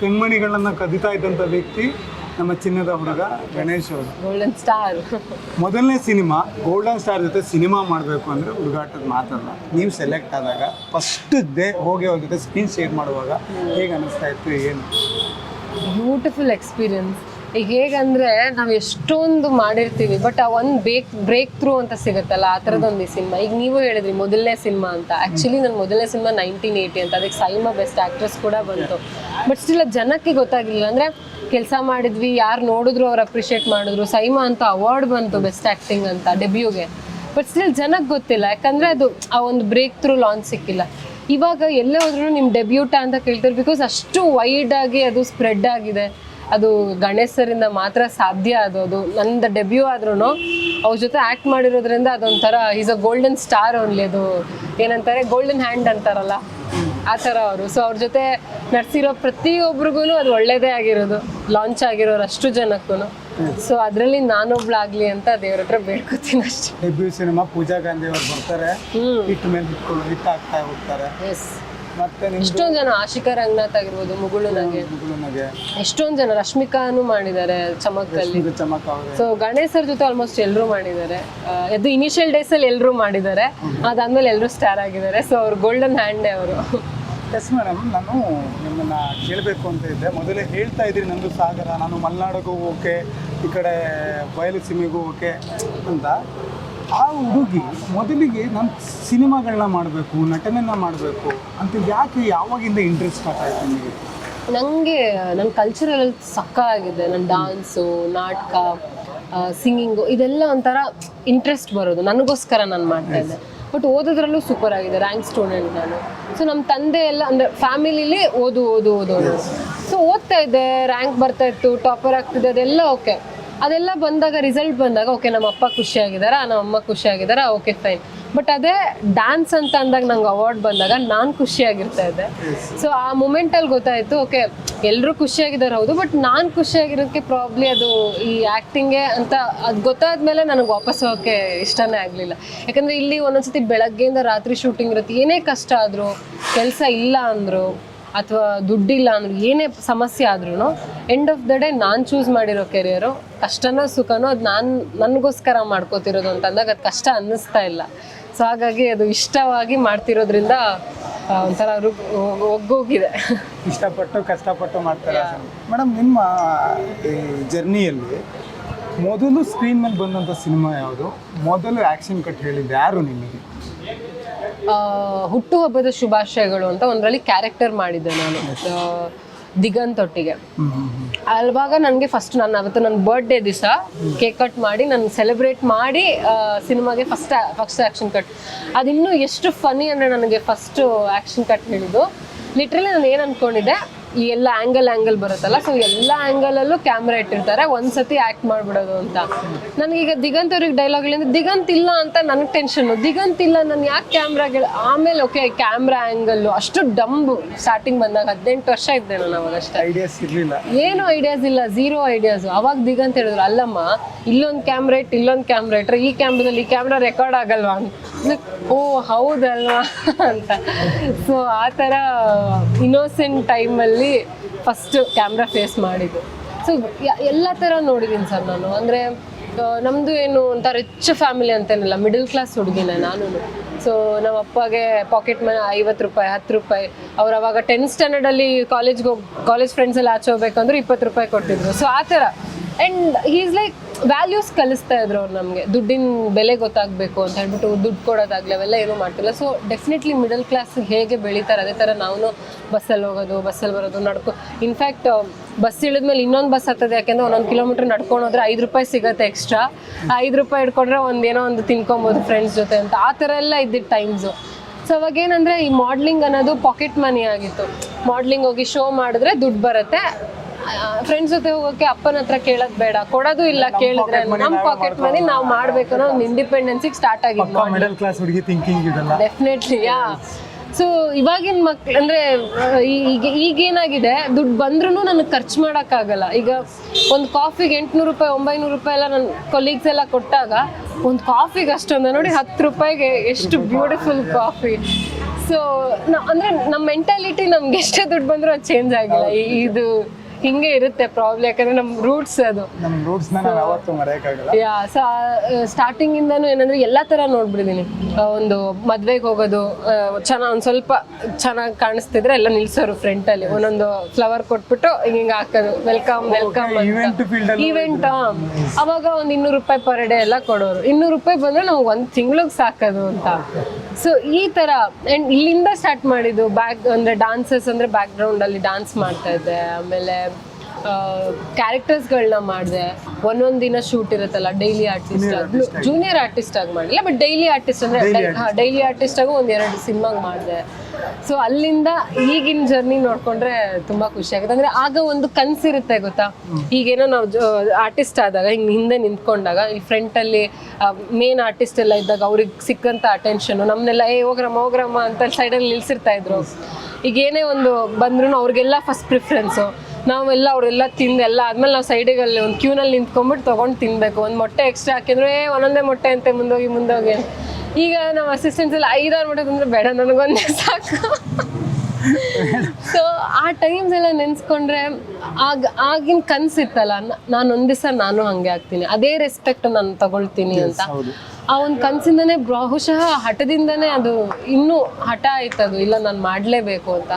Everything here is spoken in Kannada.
ಕಣ್ಮಣಿಗಳನ್ನ ಕದಿತಾ ಇದ್ದಂತ ವ್ಯಕ್ತಿ ನಮ್ಮ ಚಿನ್ನದ ಹುಡುಗ ಗಣೇಶ್ ಅವರು. ಗೋಲ್ಡನ್ ಸ್ಟಾರ್ ಮೊದಲನೇ ಸಿನಿಮಾ ಗೋಲ್ಡನ್ ಸ್ಟಾರ್ ಜೊತೆ ಸಿನಿಮಾ ಮಾಡಬೇಕು ಅಂದರೆ ಹುಡುಗಾಟದ ಮಾತಲ್ಲ. ನೀವು ಸೆಲೆಕ್ಟ್ ಆದಾಗ ಫಸ್ಟ್ ಡೇ ಹೋಗಿ ಅವ್ರ ಜೊತೆ ಸ್ಕ್ರೀನ್ ಶೇರ್ ಮಾಡುವಾಗ ಹೇಗೆ ಅನಿಸ್ತಾ ಇತ್ತು ಏನು? ಬ್ಯೂಟಿಫುಲ್ ಎಕ್ಸ್ಪೀರಿಯನ್ಸ್ ಈಗ ಹೇಗಂದ್ರೆ ನಾವು ಎಷ್ಟೊಂದು ಮಾಡಿರ್ತೀವಿ ಬಟ್ ಆ ಒಂದು ಬೇಕ್ ಬ್ರೇಕ್ ಥ್ರೂ ಅಂತ ಸಿಗುತ್ತಲ್ಲ, ಆ ಥರದೊಂದು ಸಿನಿಮಾ. ಈಗ ನೀವು ಹೇಳಿದ್ರಿ ಮೊದಲನೇ ಸಿನಿಮಾ ಅಂತ. ಆ್ಯಕ್ಚುಲಿ ನನ್ನ ಮೊದಲನೇ ಸಿನಿಮಾ ನೈನ್ಟೀನ್ ಏಯ್ಟಿ ಅಂತ. ಅದಕ್ಕೆ ಸೈಮಾ ಬೆಸ್ಟ್ ಆಕ್ಟ್ರೆಸ್ ಕೂಡ ಬಂತು. ಬಟ್ ಸ್ಟಿಲ್ ಜನಕ್ಕೆ ಗೊತ್ತಾಗಿಲ್ಲ ಅಂದರೆ ಕೆಲಸ ಮಾಡಿದ್ವಿ, ಯಾರು ನೋಡಿದ್ರು ಅವ್ರು ಅಪ್ರಿಷಿಯೇಟ್ ಮಾಡಿದ್ರು. ಸೈಮಾ ಅಂತ ಅವಾರ್ಡ್ ಬಂತು ಬೆಸ್ಟ್ ಆ್ಯಕ್ಟಿಂಗ್ ಅಂತ ಡೆಬ್ಯೂಗೆ ಬಟ್ ಸ್ಟಿಲ್ ಜನಕ್ಕೆ ಗೊತ್ತಿಲ್ಲ. ಯಾಕಂದರೆ ಅದು ಆ ಒಂದು ಬ್ರೇಕ್ ಥ್ರೂ ಲಾಂಚ್ ಸಿಕ್ಕಿಲ್ಲ. ಇವಾಗ ಎಲ್ಲೇ ಹೋದ್ರೂ ನಿಮ್ಮ ಡೆಬ್ಯೂಟ ಅಂತ ಕೇಳ್ತಾರೆ ಬಿಕಾಸ್ ಅಷ್ಟು ವೈಡ್ ಆಗಿ ಅದು ಸ್ಪ್ರೆಡ್ ಆಗಿದೆ. ಅದು ಗಣೇಶರಿಂದ ಮಾತ್ರ ಸಾಧ್ಯ ಅದು ಅದು ನಂದು ಡೆಬ್ಯೂ ಆದ್ರೂ ಅವ್ರ ಜೊತೆ ಆ್ಯಕ್ಟ್ ಮಾಡಿರೋದ್ರಿಂದ ಅದೊಂಥರ is a golden star only ಅದು. ಏನಂತಾರೆ? ಗೋಲ್ಡನ್ ಹ್ಯಾಂಡ್ ಅಂತಾರಲ್ಲ ಆ ಥರ ಅವರು. ಸೊ ಅವ್ರ ಜೊತೆ ನಡೆಸಿರೋ ಪ್ರತಿಯೊಬ್ರಿಗೂ ಅದು ಒಳ್ಳೇದೇ ಆಗಿರೋದು ಲಾಂಚ್ ಆಗಿರೋರು ಅಷ್ಟು ಜನಕ್ಕೂ ಸೊ ಅದರಲ್ಲಿ ನಾನೊಬ್ಳಾಗ್ಲಿ ಅಂತ ದೇವ್ರ ಹತ್ರ ಬೇಡ್ಕೋತೀನಿ ಅಷ್ಟೇ. ಡೆಬ್ಯೂ ಸಿನಿಮಾ ಪೂಜಾ ಗಾಂಧಿ ಅವರು ಬರ್ತಾರೆ. ಹ್ಮ್. ಹಿಟ್ ಮೇಲೆ ಹಿಟ್ ಆಗ್ತಾ ಹೋಗ್ತಾರೆ. ಎಸ್ ಮತ್ತೆ ಎಷ್ಟೊಂದು ಜನ ಆಶಿಕಾ ರಂಗನಾಥ್ ಆಗಿರ್ಬೋದು ಮುಗುಳುನಾಗೆ ನನಗೆ ಎಷ್ಟೊಂದು ಜನ ರಶ್ಮಿಕಾನು ಮಾಡಿದ್ದಾರೆ ಚಮಕಲ್ಲಿ ಚಮಕ್ ಅವರೇ. ಸೊ ಗಣೇಶ್ ಅವ್ರ ಜೊತೆ ಆಲ್ಮೋಸ್ಟ್ ಎಲ್ಲರೂ ಮಾಡಿದ್ದಾರೆ. ಅದು ಇನಿಷಿಯಲ್ ಡೇಸ್ ಅಲ್ಲಿ ಎಲ್ಲರೂ ಮಾಡಿದ್ದಾರೆ. ಅದಾದ್ಮೇಲೆ ಎಲ್ಲರೂ ಸ್ಟಾರ್ ಆಗಿದ್ದಾರೆ. ಸೊ ಅವ್ರು ಗೋಲ್ಡನ್ ಹ್ಯಾಂಡ್ ಅವರು. ಎಸ್ ಮೇಡಮ್ ನಾನು ನಿಮ್ಮನ್ನ ಕೇಳಬೇಕು ಅಂತ ಇದ್ದೆ. ಮೊದಲೇ ಹೇಳ್ತಾ ಇದ್ದೀರಿ ನಂದು ಸಾಗರ. ನಾನು ಮಲೆನಾಡಿಗೂ ಓಕೆ ಈ ಕಡೆ ಬಯಲು ಸೀಮೆಗೂ ಓಕೆ ಅಂತ. ಆ ಹುಡುಗಿ ಮೊದಲಿಗೆ ನಾನು ಸಿನಿಮಾಗಳನ್ನ ಮಾಡಬೇಕು ನಟನೆನ ಮಾಡಬೇಕು ಅಂತ ಯಾಕೆ ಯಾವಾಗಿಂದ ಇಂಟ್ರೆಸ್ಟ್ ಸ್ಟಾರ್ಟ್ ಆಯ್ತು ನಿಮಗೆ ನನಗೆ ನನ್ನ ಕಲ್ಚರಲ್ ಸಕ್ಕ ಆಗಿದೆ ನನ್ನ ಡಾನ್ಸು ನಾಟಕ ಸಿಂಗಿಂಗು ಇದೆಲ್ಲ ಒಂಥರ ಇಂಟ್ರೆಸ್ಟ್ ಬರೋದು. ನನಗೋಸ್ಕರ ನಾನು ಮಾಡ್ತಾ ಇದ್ದೆ. ಬಟ್ ಓದೋದ್ರಲ್ಲೂ ಸೂಪರ್ ಆಗಿದೆ. ರ್ಯಾಂಕ್ ಸ್ಟೂಡೆಂಟ್ ನಾನು. ಸೊ ನಮ್ಮ ತಂದೆ ಎಲ್ಲ ಅಂದರೆ ಫ್ಯಾಮಿಲಿಲಿ ಓದು ಓದು ಓದೋದು ಸೊ ಓದ್ತಾ ಇದ್ದೆ. ರ್ಯಾಂಕ್ ಬರ್ತಾ ಇತ್ತು. ಟಾಪರ್ ಆಗ್ತಿದೆ ಅದೆಲ್ಲ ಓಕೆ ಅದೆಲ್ಲ ಬಂದಾಗ ರಿಸಲ್ಟ್ ಬಂದಾಗ ಓಕೆ ನಮ್ಮ ಅಪ್ಪ ಖುಷಿಯಾಗಿದ್ದಾರಾ ನಮ್ಮ ಅಮ್ಮ ಖುಷಿಯಾಗಿದ್ದಾರಾ ಓಕೆ ಫೈನ್ ಬಟ್ ಅದೇ ಡ್ಯಾನ್ಸ್ ಅಂತ ಅಂದಾಗ ನಂಗೆ ಅವಾರ್ಡ್ ಬಂದಾಗ ನಾನು ಖುಷಿಯಾಗಿರ್ತಾ ಇದ್ದೆ. ಸೊ ಆ ಮೂಮೆಂಟಲ್ಲಿ ಗೊತ್ತಾಯಿತು ಓಕೆ ಎಲ್ಲರೂ ಖುಷಿಯಾಗಿದ್ದಾರೆ ಹೌದು ಬಟ್ ನಾನು ಖುಷಿಯಾಗಿರೋದಕ್ಕೆ ಪ್ರಾಬ್ಲಿ ಅದು ಈ ಆ್ಯಕ್ಟಿಂಗೆ ಅಂತ ಅದು ಗೊತ್ತಾದ್ಮೇಲೆ ನನಗೆ ವಾಪಸ್ ಹೋಗೋಕ್ಕೆ ಇಷ್ಟನೇ ಆಗಲಿಲ್ಲ. ಯಾಕಂದರೆ ಇಲ್ಲಿ ಒಂದೊಂದ್ಸತಿ ಬೆಳಗ್ಗೆಯಿಂದ ರಾತ್ರಿ ಶೂಟಿಂಗ್ ಇರುತ್ತೆ, ಏನೇ ಕಷ್ಟ ಆದರೂ, ಕೆಲಸ ಇಲ್ಲ ಅಂದರು ಅಥವಾ ದುಡ್ಡಿಲ್ಲ ಅಂದ್ರೆ ಏನೇ ಸಮಸ್ಯೆ ಆದ್ರೂ ಎಂಡ್ ಆಫ್ ದ ಡೇ ನಾನು ಚೂಸ್ ಮಾಡಿರೋ ಕೆರಿಯರು ಕಷ್ಟನೋ ಸುಖನೋ ಅದು ನಾನು, ನನಗೋಸ್ಕರ ಮಾಡ್ಕೋತಿರೋದು ಅಂತ ಅಂದಾಗ ಅದು ಕಷ್ಟ ಅನ್ನಿಸ್ತಾ ಇಲ್ಲ. ಸೊ ಹಾಗಾಗಿ ಅದು ಇಷ್ಟವಾಗಿ ಮಾಡ್ತಿರೋದ್ರಿಂದ ಒಂಥರ ಒಗ್ಗೋಗಿದೆ. ಇಷ್ಟಪಟ್ಟು, ಕಷ್ಟಪಟ್ಟು ಮಾಡ್ತಾರೆ? ಮೇಡಮ್, ನಿಮ್ಮ ಜರ್ನಿಯಲ್ಲಿ ಮೊದಲು ಸ್ಕ್ರೀನ್ ಮೇಲೆ ಬಂದಂಥ ಸಿನಿಮಾ ಯಾವುದು? ಮೊದಲು ಆ್ಯಕ್ಷನ್ ಕಟ್ ಹೇಳಿದ್ದು ಯಾರು ನಿಮಗೆ? ಹುಟ್ಟುಹಬ್ಬದ ಶುಭಾಶಯಗಳು ಅಂತ ಒಂದರಲ್ಲಿ ಕ್ಯಾರೆಕ್ಟರ್ ಮಾಡಿದ್ದೆ ನಾನು. ದಿಗಂತೊಟ್ಟಿಗೆ. ಅಲ್ವಾಗ ನನಗೆ ಫಸ್ಟ್ ನಾನು ಅವತ್ತು ನನ್ನ ಬರ್ಡೇ ದಿವಸ ಕೇಕ್ ಕಟ್ ಮಾಡಿ ನಾನು ಸೆಲೆಬ್ರೇಟ್ ಮಾಡಿ ಸಿನಿಮಾಗೆ ಫಸ್ಟ್ ಫಸ್ಟ್ ಆ್ಯಕ್ಷನ್ ಕಟ್ ಅದಿನ್ನೂ ಎಷ್ಟು ಫನಿ ಅಂದರೆ ನನಗೆ ಫಸ್ಟು ಆ್ಯಕ್ಷನ್ ಕಟ್ ಹೇಳಿದ್ದು. ಲಿಟ್ರಲಿ ನಾನು ಏನು ಅಂದ್ಕೊಂಡಿದ್ದೆ ಈ ಎಲ್ಲ ಆ್ಯಂಗಲ್ ಆ್ಯಂಗಲ್ ಬರುತ್ತಲ್ಲ ಸೊ ಎಲ್ಲ ಆ್ಯಂಗಲಲ್ಲೂ ಕ್ಯಾಮ್ರಾ ಇಟ್ಟಿರ್ತಾರೆ. ಒಂದ್ಸತಿ ಆ್ಯಕ್ಟ್ ಮಾಡ್ಬಿಡೋದು ಅಂತ. ನನಗೀಗ ದಿಗಂತ್ ಅವ್ರಿಗೆ ಡೈಲಾಗ್ ಹೇಳಿದ್ರೆ ದಿಗಂತ್ ಇಲ್ಲ ಅಂತ ನನಗೆ ಟೆನ್ಷನ್ನು ದಿಗಂತ್ ಇಲ್ಲ ನಾನು ಯಾಕೆ ಕ್ಯಾಮ್ರಾಗಳು ಆಮೇಲೆ ಓಕೆ ಕ್ಯಾಮ್ರಾ ಆ್ಯಂಗಲ್ಲು ಅಷ್ಟು ಡಂಬು ಸ್ಟಾರ್ಟಿಂಗ್ ಬಂದಾಗ ಹದಿನೆಂಟು ವರ್ಷ ಇದ್ದೆ ನಾನು ಅವಾಗ ಅಷ್ಟೇ. ಐಡಿಯಾಸ್ ಇರಲಿಲ್ಲ. ಏನು ಐಡಿಯಾಸ್ ಇಲ್ಲ. ಝೀರೋ ಐಡಿಯಾಸ್ ಅವಾಗ ದಿಗಂತ ಹೇಳಿದ್ರು ಅಲ್ಲಮ್ಮ ಇಲ್ಲೊಂದು ಕ್ಯಾಮ್ರಾ ಇಟ್ಟು ಇಲ್ಲೊಂದು ಕ್ಯಾಮ್ರಾ ಇಟ್ರೆ ಈ ಕ್ಯಾಮ್ರಾದಲ್ಲಿ ಈ ಕ್ಯಾಮ್ರಾ ರೆಕಾರ್ಡ್ ಆಗಲ್ವಾ? ಅಂತ. ಓ ಹೌದಲ್ವಾ? ಅಂತ. ಸೊ ಆ ಥರ ಇನ್ನೋಸೆಂಟ್ ಟೈಮಲ್ಲಿ ಫಸ್ಟ್ ಕ್ಯಾಮ್ರಾ ಫೇಸ್ ಮಾಡಿದ್ದು. ಸೊ ಎಲ್ಲ ಥರ ನೋಡಿದ್ದೀನಿ ಸರ್ ನಾನು. ಅಂದರೆ ನಮ್ಮದು ಏನು ಅಂತ ರಿಚ್ ಫ್ಯಾಮಿಲಿ ಅಂತೇನಿಲ್ಲ ಮಿಡಲ್ ಕ್ಲಾಸ್ ಹುಡುಗಿನ ನಾನು. ಸೊ ನಮ್ಮ ಅಪ್ಪಗೆ ಪಾಕೆಟ್ ಮನಿ ಐವತ್ತು ರೂಪಾಯಿ, ಹತ್ತು ರೂಪಾಯಿ, ಅವ್ರು ಅವಾಗ ಟೆಂತ್ ಸ್ಟ್ಯಾಂಡರ್ಡಲ್ಲಿ ಕಾಲೇಜ್ಗೆ ಹೋಗಿ ಕಾಲೇಜ್ ಫ್ರೆಂಡ್ಸ್ ಎಲ್ಲ ಆಚೆ ಹೋಗ್ಬೇಕಂದ್ರೆ ಇಪ್ಪತ್ತು ರೂಪಾಯಿ ಕೊಟ್ಟಿದ್ರು. ಸೊ ಆ ಥರ ಆ್ಯಂಡ್ ಈಸ್ ಲೈಕ್ ವ್ಯಾಲ್ಯೂಸ್ ಕಲಿಸ್ತಾ ಇದ್ರು ಅವ್ರು ನಮಗೆ. ದುಡ್ಡಿನ ಬೆಲೆ ಗೊತ್ತಾಗಬೇಕು ಅಂತ ಹೇಳ್ಬಿಟ್ಟು ದುಡ್ಡು ಕೊಡೋದಾಗಲಿ ಅವೆಲ್ಲ ಏನೂ ಮಾಡ್ತಿಲ್ಲ. ಸೊ ಡೆಫಿನೆಟ್ಲಿ ಮಿಡಲ್ ಕ್ಲಾಸ್ ಹೇಗೆ ಬೆಳೀತಾರೆ, ಅದೇ ಥರ ನಾವು ಬಸ್ಸಲ್ಲಿ ಹೋಗೋದು, ಬಸ್ಸಲ್ಲಿ ಬರೋದು, ನಡ್ಕೊ ಇನ್ಫ್ಯಾಕ್ಟ್ ಬಸ್ ಇಳಿದ್ಮೇಲೆ ಇನ್ನೊಂದು ಬಸ್ ಹತ್ತದೆ. ಯಾಕೆಂದ್ರೆ ಒಂದೊಂದು ಕಿಲೋಮೀಟರ್ ನಡ್ಕೊಂಡು ಹೋದ್ರೆ ಐದು ರೂಪಾಯಿ ಸಿಗುತ್ತೆ ಎಕ್ಸ್ಟ್ರಾ ಐದು ರೂಪಾಯಿ ಇಟ್ಕೊಂಡ್ರೆ ಒಂದು ಏನೋ ಒಂದು ತಿನ್ಕೊಬೋದು ಫ್ರೆಂಡ್ಸ್ ಜೊತೆ ಅಂತ. ಆ ಥರ ಎಲ್ಲ ಇದ್ದಿದ್ದು ಟೈಮ್ಸು ಸೊ ಅವಾಗ ಏನಂದ್ರೆ ಈ ಮಾಡ್ಲಿಂಗ್ ಅನ್ನೋದು ಪಾಕೆಟ್ ಮನಿ ಆಗಿತ್ತು. ಮಾಡ್ಲಿಂಗ್ ಹೋಗಿ ಶೋ ಮಾಡಿದ್ರೆ ದುಡ್ಡು ಬರುತ್ತೆ. ಫ್ರೆಂಡ್ಸ್ ಜೊತೆ ಹೋಗೋಕೆ ಅಪ್ಪನ ಹತ್ರ ಕೇಳೋದ್ ಬೇಡ. ಕೊಡೋದು ಇಲ್ಲ ಕೇಳಿದ್ರೆ ನಮ್ಮ ಪಾಕೆಟ್ ಮನಿ ನಾವು ಮಾಡ್ಬೇಕು ಅನ್ನೋ ಒಂದು ಇಂಡಿಪೆಂಡೆನ್ಸಿಗೆ ಸ್ಟಾರ್ಟ್ ಆಗಿದ್ದು ಮಿಡಲ್ ಕ್ಲಾಸ್ ಹುಡುಗಿ ಥಿಂಕಿಂಗ್ ಇದೆಲ್ಲ. ಡೆಫಿನೆಟ್ಲಿ ಯಾ ಸೊ ಇವಾಗಿನ ಮಕ್ಳು ಅಂದ್ರೆ ಈಗ ಈಗೇನಾಗಿದೆ ದುಡ್ಡು ಬಂದ್ರೂ ನನಗೆ ಖರ್ಚು ಮಾಡೋಕ್ಕಾಗಲ್ಲ. ಈಗ ಒಂದು ಕಾಫಿಗೆ ಎಂಟ್ನೂರು ರೂಪಾಯಿ ಒಂಬೈನೂರು ರೂಪಾಯಿ ಎಲ್ಲ ನನ್ನ ಕೊಲೀಗ್ಸ್ ಎಲ್ಲ ಕೊಟ್ಟಾಗ ಒಂದು ಕಾಫಿಗೆ ಅಷ್ಟೊಂದು. ನೋಡಿ ಹತ್ತು ರೂಪಾಯಿಗೆ ಎಷ್ಟು ಬ್ಯೂಟಿಫುಲ್ ಕಾಫಿ ಸೊ ಅಂದ್ರೆ ನಮ್ಮ ಮೆಂಟಾಲಿಟಿ ನಮ್ಗೆ ಎಷ್ಟೇ ದುಡ್ಡು ಬಂದರೂ ಅದು ಚೇಂಜ್ ಆಗಿಲ್ಲ. ಇದು ಹಿಂಗೆ ಇರುತ್ತೆ ಪ್ರಾಬ್ಲಮ್ ಯಾಕಂದ್ರೆ ನಮ್ಮ ರೂಟ್ಸ್ ಅದು. ಯಾವತ್ತೂ ಮರೆಯೋಕ್ಕಾಗಲ್ಲ. ಯಾ ಸೊ ಸ್ಟಾರ್ಟಿಂಗ್ ಇಂದಾನು ಏನಂದ್ರೆ ಎಲ್ಲಾ ತರ ನೋಡ್ಬಿಡಿದೀನಿ ಒಂದು ಮದ್ವೆಗೆ ಹೋಗೋದು ಚೆನ್ನಾಗಿ ಒಂದ್ ಸ್ವಲ್ಪ ಚೆನ್ನಾಗಿ ಕಾಣಿಸ್ತಿದ್ರೆ ಎಲ್ಲ ನಿಲ್ಸೋರು ಫ್ರಂಟ್ ಅಲ್ಲಿ. ಒಂದೊಂದು ಫ್ಲವರ್ ಕೊಟ್ಬಿಟ್ಟು ಹಿಂಗ್ ಹಾಕೋದು. ವೆಲ್ಕಮ್ ವೆಲ್ಕಮ್ ಈವೆಂಟ್ ಅವಾಗ ಒಂದ್ ಇನ್ನೂರು ರೂಪಾಯಿ ಪರ್ ಡೇ ಎಲ್ಲ ಕೊಡೋರು. ಇನ್ನೂರು ರೂಪಾಯಿ ಬಂದ್ರೆ ನಾವು ಒಂದ್ ತಿಂಗ್ಳಿಗೆ ಸಾಕೋದು ಅಂತ. ಸೊ ಈ ತರ ಅಂಡ್ ಇಲ್ಲಿಂದ ಸ್ಟಾರ್ಟ್ ಮಾಡಿದ್ದು ಬ್ಯಾಕ್ ಅಂದ್ರೆ ಡಾನ್ಸಸ್ ಅಂದ್ರೆ ಬ್ಯಾಕ್ ಗ್ರೌಂಡ್ ಅಲ್ಲಿ ಡಾನ್ಸ್ ಮಾಡ್ತಾ ಇದ್ದೆ. ಆಮೇಲೆ ಕ್ಯಾರೆಕ್ಟರ್ಸ್ಗಳನ್ನ ಮಾಡಿದೆ. ಒಂದೊಂದು ದಿನ ಶೂಟ್ ಇರುತ್ತಲ್ಲ ಡೈಲಿ ಆರ್ಟಿಸ್ಟ್ ಜೂನಿಯರ್ ಆರ್ಟಿಸ್ಟ್ ಆಗಿ. ಮಾಡಿಲ್ಲ ಬಟ್ ಡೈಲಿ ಆರ್ಟಿಸ್ಟ್ ಅಂದ್ರೆ ಡೈಲಿ ಆರ್ಟಿಸ್ಟ್ ಆಗಿ ಒಂದ್ ಎರಡು ಸಿನಿಮಾಗ್ ಮಾಡಿದೆ. ಸೊ ಅಲ್ಲಿಂದ ಈಗಿನ ಜರ್ನಿ ನೋಡ್ಕೊಂಡ್ರೆ ತುಂಬಾ ಖುಷಿ ಆಗುತ್ತೆ. ಅಂದ್ರೆ ಆಗ ಒಂದು ಕನ್ಸಿರುತ್ತೆ ಗೊತ್ತಾ? ಈಗೇನೋ ನಾವು ಆರ್ಟಿಸ್ಟ್ ಆದಾಗ, ಹಿಂಗ್ ಹಿಂದೆ ನಿಂತ್ಕೊಂಡಾಗ, ಈ ಫ್ರಂಟ್ ಅಲ್ಲಿ ಮೇನ್ ಆರ್ಟಿಸ್ಟ್ ಎಲ್ಲ ಇದ್ದಾಗ ಅವ್ರಿಗೆ ಸಿಕ್ಕಂತ ಅಟೆನ್ಷನ್ ನಮ್ನೆಲ್ಲ, ಏ, ಹೋಗ್ರಮ್ಮ ಹೋಗ್ರಮ್ಮ ಅಂತ ಸೈಡಲ್ಲಿ ನಿಲ್ಸಿರ್ತಾ ಇದ್ರು. ಈಗ ಏನೇ ಒಂದು ಬಂದ್ರು ಅವ್ರಿಗೆಲ್ಲ ಫಸ್ಟ್ ಪ್ರಿಫರೆನ್ಸು ನಾವೆಲ್ಲ ಅವರೆಲ್ಲ ತಿಂದು, ಎಲ್ಲ ಆದ್ಮೇಲೆ ನಾವು ಸೈಡಿಗಲ್ಲಿ ಒಂದು ಕ್ಯೂನಲ್ಲಿ ನಿಂತ್ಕೊಂಡ್ಬಿಟ್ಟು ತೊಗೊಂಡು ತಿನ್ಬೇಕು. ಒಂದು ಮೊಟ್ಟೆ ಎಕ್ಸ್ಟ್ರಾ ಹಾಕಿದ್ರು, ಏ, ಒಂದೊಂದೇ ಮೊಟ್ಟೆ ಅಂತೆ, ಮುಂದೋಗಿ ಮುಂದೋಗಿ. ಈಗ ನಮ್ಮ ಅಸಿಸ್ಟೆಂಟ್ಸ್ ಎಲ್ಲ ಐದಾರು ಮಟ್ಟ ತಂದ್ರೆ ಬೇಡ ನನಗೊಂದೇ ಸಾಕು. ಸೊ ಆ ಟೈಮ್ಸ್ ಎಲ್ಲ ನೆನ್ಸ್ಕೊಂಡ್ರೆ ಆಗ ಆಗಿನ ಕನ್ಸಿತ್ತಲ್ಲ ನಾನು ಒಂದ್ ದಿವಸ ನಾನು ಹಂಗೆ ಆಗ್ತೀನಿ. ಅದೇ ರೆಸ್ಪೆಕ್ಟ್ ನಾನು ತಗೊಳ್ತೀನಿ ಅಂತ. ಆ ಒಂದು ಕನ್ಸಿಂದನೇ ಬಹುಶಃ ಹಠದಿಂದನೇ ಅದು ಇನ್ನೂ ಹಠ ಆಯ್ತದು ಇಲ್ಲ ನಾನು ಮಾಡಲೇಬೇಕು ಅಂತ.